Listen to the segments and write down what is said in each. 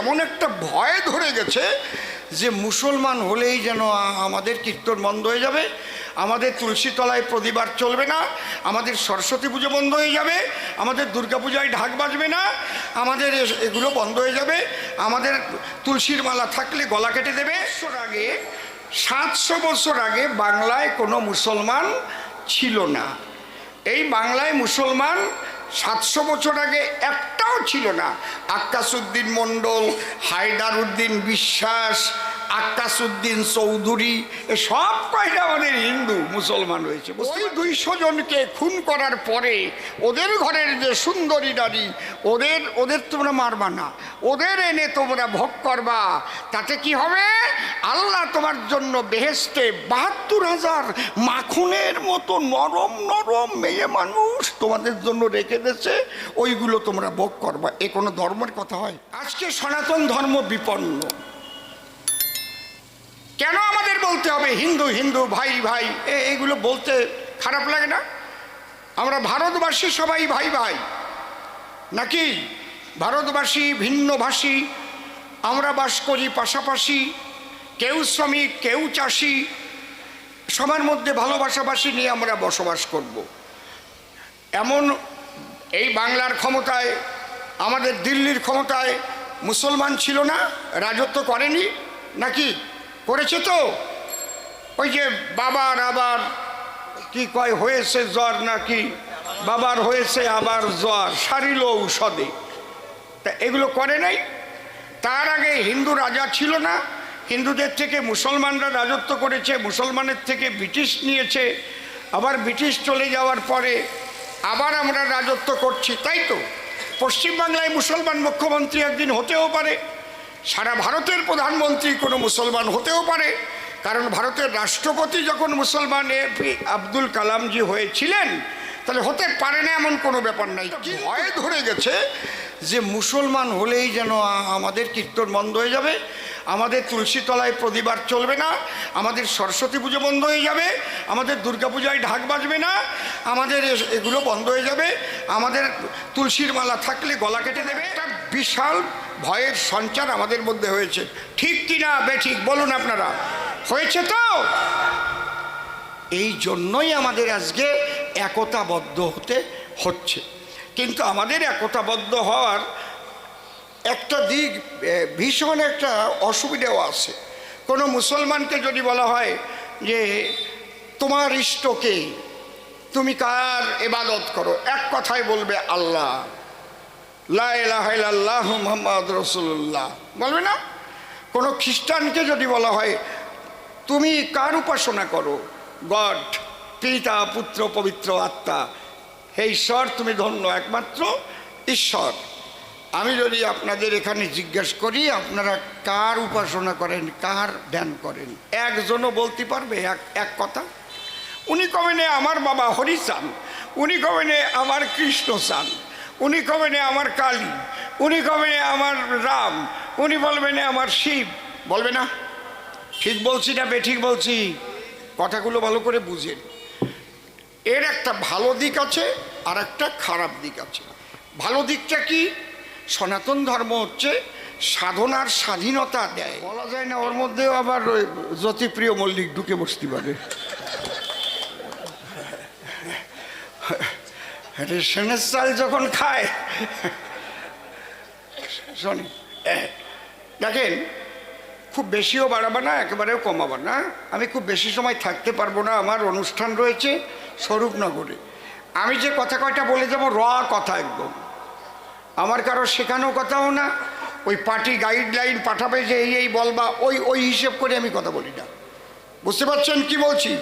এমন একটা ভয় ধরে গেছে যে মুসলমান হলেই যেন আমাদের কীর্তন বন্ধ হয়ে যাবে, আমাদের তুলসী তলায় প্রতিবার চলবে না, আমাদের সরস্বতী পুজো বন্ধ হয়ে যাবে, আমাদের দুর্গাপূজায় ঢাক বাজবে না, আমাদের এগুলো বন্ধ হয়ে যাবে, আমাদের তুলসীর মালা থাকলে গলা কেটে দেবে। আগে, সাতশো বছর আগে বাংলায় কোনো মুসলমান ছিল না। এই বাংলায় মুসলমান সাতশো বছর আগে একটাও ছিল না। আক্কাসুদ্দিন মণ্ডল হায়দার উদ্দিন বিশ্বাস আক্কাসুদ্দিন চৌধুরী এ সব কয়টা আমাদের হিন্দু মুসলমান হয়েছে ওই দুইশো জনকে খুন করার পরে ওদের ঘরের যে সুন্দরী নারী ওদের ওদের তোমরা মারবা না ওদের এনে তোমরা ভোগ করবা তাতে কি হবে? আল্লাহ তোমার জন্য বেহেস্তে বাহাত্তর হাজার মাখনের মতো নরম নরম মেয়ে মানুষ তোমাদের জন্য রেখে দিয়েছে ওইগুলো তোমরা ভোগ করবা এ কোনো ধর্মের কথা হয়? আজকে সনাতন ধর্ম বিপন্ন। কেন আমাদের বলতে হবে হিন্দু হিন্দু, ভাই ভাই? এগুলো বলতে খারাপ লাগে না? আমরা ভারতবাসী সবাই ভাই ভাই। নাকি? ভারতবাসী ভিন্নভাষী, আমরা বাস করি পাশাপাশি, কেউ শ্রমিক কেউ চাষি, সবার মধ্যে ভালোবাসাবাসী নিয়ে আমরা বসবাস করব। এমন এই বাংলার ক্ষমতায়, আমাদের দিল্লির ক্ষমতায় মুসলমান ছিল না, রাজত্ব করেনি, নাকি? করেছে তো? ওই যে বাবার আবার কি কয়, হয়েছে জ্বর নাকি? বাবার হয়েছে আবার জ্বর সারিল ঔষধে। তা এগুলো করে নাই? তার আগে হিন্দু রাজা ছিল না, হিন্দুদের থেকে মুসলমানরা রাজত্ব করেছে, মুসলমানের থেকে ব্রিটিশ নিয়েছে। আবার ব্রিটিশ চলে যাওয়ার পরে আবার আমরা রাজত্ব করছি, তাই তো? পশ্চিমবাংলায় মুসলমান মুখ্যমন্ত্রী একদিন হতেও পারে। সারা ভারতের প্রধানমন্ত্রী কোনো মুসলমান হতেও পারে, কারণ ভারতের রাষ্ট্রপতি যখন মুসলমান এ পি আব্দুল কালামজি হয়েছিলেন, তাহলে হতে পারে না এমন কোনো ব্যাপার নাই। ভয় ধরে গেছে যে মুসলমান হলেই যেন আমাদের কীর্তন বন্ধ হয়ে যাবে, আমাদের তুলসী তলায় প্রতিবার চলবে না, আমাদের সরস্বতী পুজো বন্ধ হয়ে যাবে, আমাদের দুর্গাপূজায় ঢাক বাজবে না, আমাদের এগুলো বন্ধ হয়ে যাবে, আমাদের তুলসীর মালা থাকলে গলা কেটে দেবে। একটা বিশাল ভয়ের সঞ্চার আমাদের মধ্যে হয়েছে। ঠিক কি না, বেঠিক, বলুন আপনারা। হয়েছে তো? এই জন্যই আমাদের আজকে একতাবদ্ধ হতে হচ্ছে। কিন্তু আমাদের একতাবদ্ধ হওয়ার একটা দিক ভীষণ একটা অসুবিধাও আছে। কোনো মুসলমানকে যদি বলা হয় যে, তোমার ইষ্টকে তুমি কার এবাদত করো? এক কথায় বলবে আল্লাহ। লাহ মোহাম্মদ রসুল্লাহ বলবে না? কোনো খ্রিস্টানকে যদি বলা হয়, তুমি কার উপাসনা করো? গড, পিতা, পুত্র, পবিত্র আত্মা। হে ঈশ্বর, তুমি ধন্য একমাত্র ঈশ্বর। আমি যদি আপনাদের এখানে জিজ্ঞেস করি, আপনারা কার উপাসনা করেন, কার ধ্যান করেন? একজনও বলতে পারবে, এক এক কথা। উনি কবেনে আমার বাবা হরি চান উনি কবেনে আমার কৃষ্ণ চান উনি কবেনে আমার কালী? উনি কবেনে আমার রাম? উনি বলবেন আমার শিব। বলবে না? ঠিক বলছি না বেঠিক বলছি। কথাগুলো ভালো করে বুঝেন এর একটা ভালো দিক আছে, আর একটা খারাপ দিক আছে। ভালো দিকটা কি? সনাতন ধর্ম হচ্ছে সাধনার স্বাধীনতা দেয়। বলা যায় না, ওর মধ্যেও আবার জ্যোতিপ্রিয় মল্লিক ঢুকে বসতে পারে। রেশনের চাল যখন খায় দেখেন, খুব বেশিও বাড়াবো না, একেবারেও কমাবো না। আমি খুব বেশি সময় থাকতে পারব না, আমার অনুষ্ঠান রয়েছে স্বরূপনগরে। আমি যে কথা কয়টা বলে যাব, র কথা একদম। আমার কারও শেখানো কথাও না, ওই পার্টি গাইডলাইন পাঠাবে যে এই এই বলবা, ওই ওই হিসেব করে আমি কথা বলি না। বুঝতে পারছেন কি বলছি?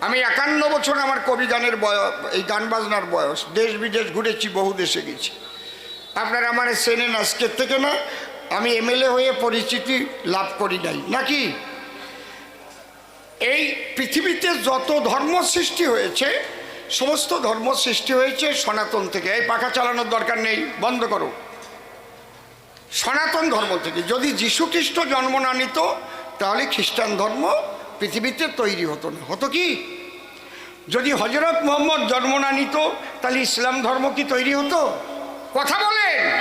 আমি একান্ন বছর আমার কবি গানের বয়স এই গান বাজনার বয়স। দেশ বিদেশ ঘুরেছি, বহু দেশে গেছি। আপনারা আমার চেনেন আজকের থেকে না, আমি এমএলএ হয়ে পরিচিতি লাভ করি নাই। নাকি? এই পৃথিবীতে যত ধর্ম সৃষ্টি হয়েছে, সমস্ত ধর্ম সৃষ্টি হয়েছে সনাতন থেকে। এই পাখা চালানোর দরকার নেই, বন্ধ করো। সনাতন ধর্ম থেকে। যদি যীশু খ্রিস্ট জন্ম না নিত, তাহলে খ্রিস্টান ধর্ম পৃথিবীতে তৈরি হতো না। হতো কি? যদি হজরত মোহাম্মদ জন্ম না নিত, তাহলে ইসলাম ধর্ম কি তৈরি হতো? কথা বলেন।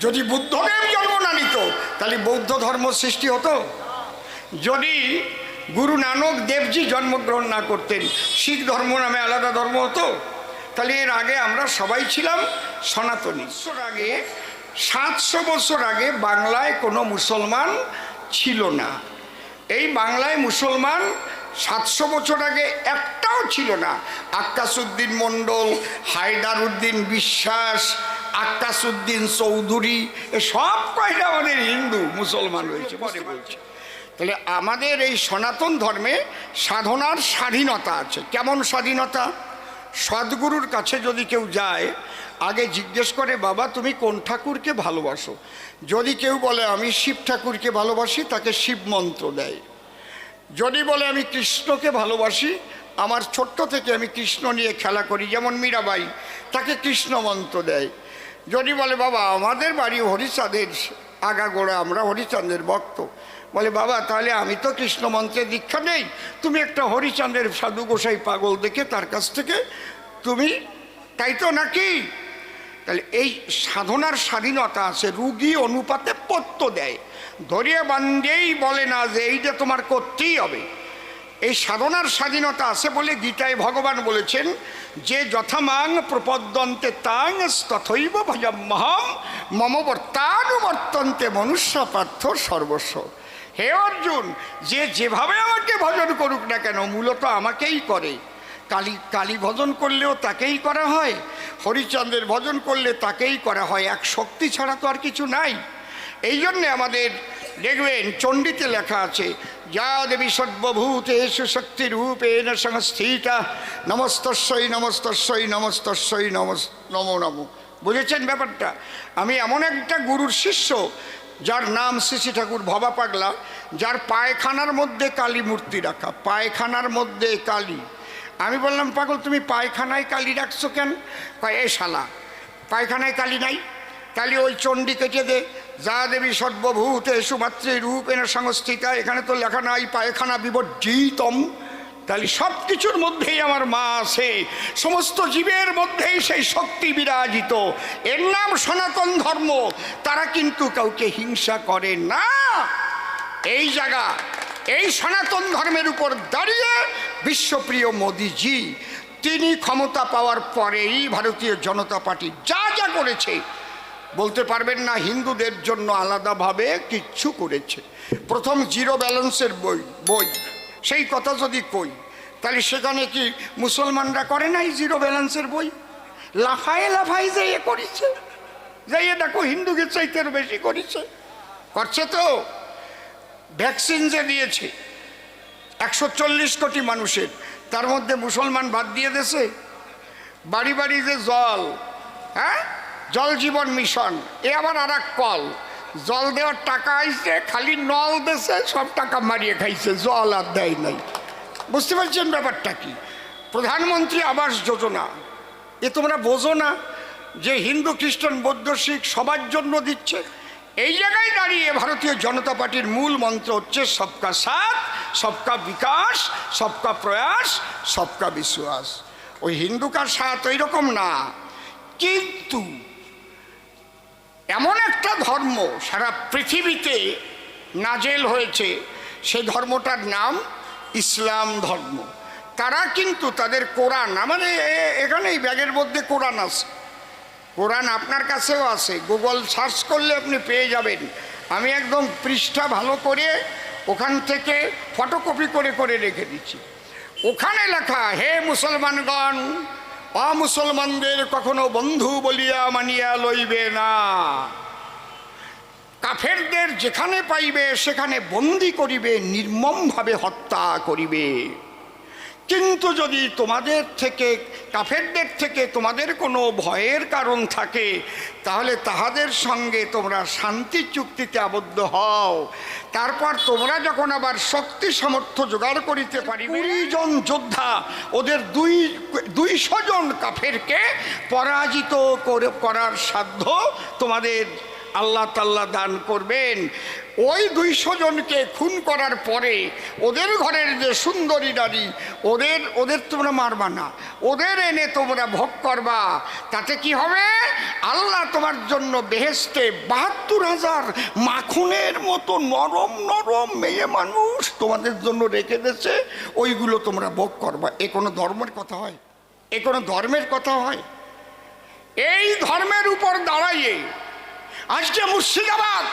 যদি বুদ্ধদেব জন্ম না নিত, তাহলে বৌদ্ধ ধর্ম সৃষ্টি হতো? যদি গুরু নানক দেবজি জন্মগ্রহণ না করতেন, শিখ ধর্ম নামে আলাদা ধর্ম হতো? তাহলে এর আগে আমরা সবাই ছিলাম সনাতনী। আগে, সাতশো বছর আগে বাংলায় কোনো মুসলমান ছিল না। এই বাংলায় মুসলমান সাতশো বছর আগে একটাও ছিল না। আক্কাসুদ্দিন মণ্ডল হায়দার উদ্দিন বিশ্বাস আক্কাসুদ্দিন চৌধুরী সব কয়টা আমাদের হিন্দু মুসলমান রয়েছে পরে বলছে। তাহলে আমাদের এই সনাতন ধর্মে সাধনার স্বাধীনতা আছে। কেমন স্বাধীনতা? সদ্গুরুর কাছে যদি কেউ যায়, আগে জিজ্ঞেস করে, বাবা, তুমি কোন ঠাকুরকে ভালোবাসো? যদি কেউ বলে, আমি শিব ঠাকুরকে ভালোবাসি, তাকে শিব মন্ত্র দেয়। যদি বলে, আমি কৃষ্ণকে ভালোবাসি, আমার ছোট্ট থেকে আমি কৃষ্ণ নিয়ে খেলা করি, যেমন মীরাবাই, তাকে কৃষ্ণ মন্ত্র দেয়। যদি বলে, বাবা, আমাদের বাড়ি হরিচাঁদের আগাগোড়া আমরা হরিচন্দ্রের ভক্ত। বলে, বাবা, তাহলে আমি তো কৃষ্ণ মন্ত্রে দীক্ষা নেই। তুমি একটা হরিচন্দ্রের সাধু গোসাই পাগল দেখে তার কাছ থেকে তুমি, তাই তো নাকি? তাহলে এই সাধনার স্বাধীনতা আছে, রুগী অনুপাতে পত্য দেয়। ধরিয়া বান্ধেই বলে না যে, এইটা তোমার করতেই হবে। এই সাধনার স্বাধীনতা আছে বলে গীতায় ভগবান বলেছেন, যে যথামাং প্রপদ্যন্তে তাং তথৈব ভজমহম মম বর্তানুবর্তন্তে মনুষ্য পার্থ সর্বস্ব। হে অর্জুন, যে যেভাবে আমাকে ভজন করুক না কেন, মূলত আমাকেই করে। কালী কালী ভজন করলেও তাকেই করা হয়, হরিচন্দ্রের ভজন করলে তাকেই করা হয়। এক শক্তি ছাড়া তো আর কিছু নাই। এই জন্যে আমাদের দেখবেন, চণ্ডীতে লেখা আছে, যা দেবী সর্বভূত এসু শক্তি রূপে ন সংস্থিতা নমস্তস্বই নমস্তস্বই নমস্তস্বই নমস, নমো নমো। বুঝেছেন ব্যাপারটা? আমি এমন একটা গুরুর শিষ্য, যার নাম শ্রী ঠাকুর ভবা পাগলা যার পায়খানার মধ্যে কালী মূর্তি রাখা, পায়খানার মধ্যে কালী। আমি বললাম, পাগল, তুমি পায়খানায় কালী রাখছো কেন? এ শালা, পায়খানায় কালী নাই। তাহলে ওই চণ্ডী কেটে দে যা দেবী সর্বভূত সুমাত্রী রূপ এনে সংস্থিতা, এখানে তো লেখা নাই, পায়খানা বিবর্জিতম। তাহলে সব কিছুর মধ্যেই আমার মা আছে, সমস্ত জীবের মধ্যেই সেই শক্তি বিরাজিত। এর নাম সনাতন ধর্ম, তারা কিন্তু কাউকে হিংসা করে না। এই জায়গা, এই সনাতন ধর্মের উপর দাঁড়িয়ে বিশ্বপ্রিয় মোদিজি, তিনি ক্ষমতা পাওয়ার পরেই ভারতীয় জনতা পার্টি যা যা করেছে বলতে পারবেন না, হিন্দুদের জন্য আলাদাভাবে কিচ্ছু করেছে। প্রথম জিরো ব্যালেন্সের বই বই। সেই কথা যদি কই, তাহলে সেখানে কি মুসলমানরা করে নাই জিরো ব্যালেন্সের বই? লাফায় লাফাই যে এ করেছে যাইয়ে দেখো হিন্দুকে চাইতে বেশি করেছে। করছে তো? ভ্যাকসিন যে দিয়েছে, একশো চল্লিশ কোটি মানুষের, তার মধ্যে মুসলমান বাদ দিয়ে দেছে? বাড়ি বাড়ি যে জল হ্যাঁ? জল জীবন মিশন। এ আবার আর কল। জল দেওয়ার টাকা আইছে, খালি নল দেশে সব টাকা মারিয়ে খাইছে, জল আর দেয় নাই। বুঝতে পারছেন ব্যাপারটা কি? প্রধানমন্ত্রী আবাস যোজনা। এ তোমরা বোঝো না যে হিন্দু, খ্রিস্টান, বৌদ্ধ, শিখ সবার জন্য দিচ্ছে। এই জায়গায় দাঁড়িয়ে ভারতীয় জনতা পার্টির মূল মন্ত্র হচ্ছে, সবকা সাথ, সবকা বিকাশ, সবকা প্রয়াস, সবকা বিশ্বাস। ওই হিন্দুকার সাথ ওই রকম না। কিন্তু এমন একটা ধর্ম সারা পৃথিবীতে নাজেল হয়েছে সেই ধর্মটার নাম ইসলাম ধর্ম। তারা কিন্তু তাদের কোরআন আমাদের এ- এখানে এই ব্যাগের মধ্যে কোরআন আছে। কোরআন আপনার কাছেও আছে, গুগল সার্চ করলে আপনি পেয়ে যাবেন। আমি একদম পৃষ্ঠা ভালো করে ওখান থেকে ফটোকপি করে করে রেখে দিচ্ছি। ওখানে লেখা, হে মুসলমানগণ অমুসলমানদের কখনো বন্ধু বলিয়া মানিয়া লইবে না। কাফেরদের যেখানে পাইবে, সেখানে বন্দি করিবে, নির্মমভাবে হত্যা করিবে। কিন্তু যদি তোমাদের থেকে, কাফেরদের থেকে তোমাদের কোনো ভয়ের কারণ থাকে, তাহলে তাহাদের সঙ্গে তোমরা শান্তি চুক্তিতে আবদ্ধ হও। তারপর তোমরা যখন আবার শক্তি সামর্থ্য জোগাড় করিতে পারি কুড়ি জন যোদ্ধা ওদের দুই, দুইশো জন কাফেরকে পরাজিত করে, করার সাধ্য তোমাদের আল্লাহ তাল্লাহ দান করবেন। ওই দুইশো জনকে খুন করার পরে ওদের ঘরের যে সুন্দরী নারী, ওদের ওদের তোমরা মারবা না। ওদের এনে তোমরা ভোগ করবা। তাতে কি হবে? আল্লাহ তোমার জন্য বেহেস্তে বাহাত্তর হাজার মাখনের মতো নরম নরম মেয়ে মানুষ তোমাদের জন্য রেখে দিয়েছে। ওইগুলো তোমরা ভোগ করবা। এ কোনো ধর্মের কথা হয়? এ কোনো ধর্মের কথা হয়? এই ধর্মের উপর দাঁড়াইয়ে আজকে মুর্শিদাবাদ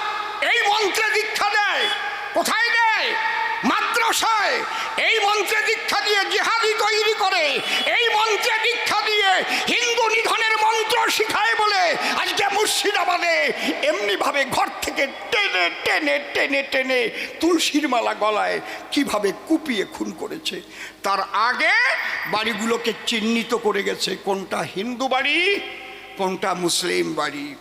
এই মন্ত্রে দীক্ষা দেয়। কোথায় দেয়? মাদ্রাসায়। এই মন্ত্রে দীক্ষা দিয়ে জিহাদি তৈরি করে। এই মন্ত্রে দীক্ষা দিয়ে হিন্দু নিধনের মন্ত্র শিখায় বলে আজকে মুর্শিদাবাদে এমনিভাবে ঘর থেকে টেনে টেনে টেনে টেনে তুলসীর মালা গলায় কীভাবে কুপিয়ে খুন করেছে। তার আগে বাড়িগুলোকে চিহ্নিত করে গেছে কোনটা হিন্দু বাড়ি, কোনটা মুসলিম বাড়ি।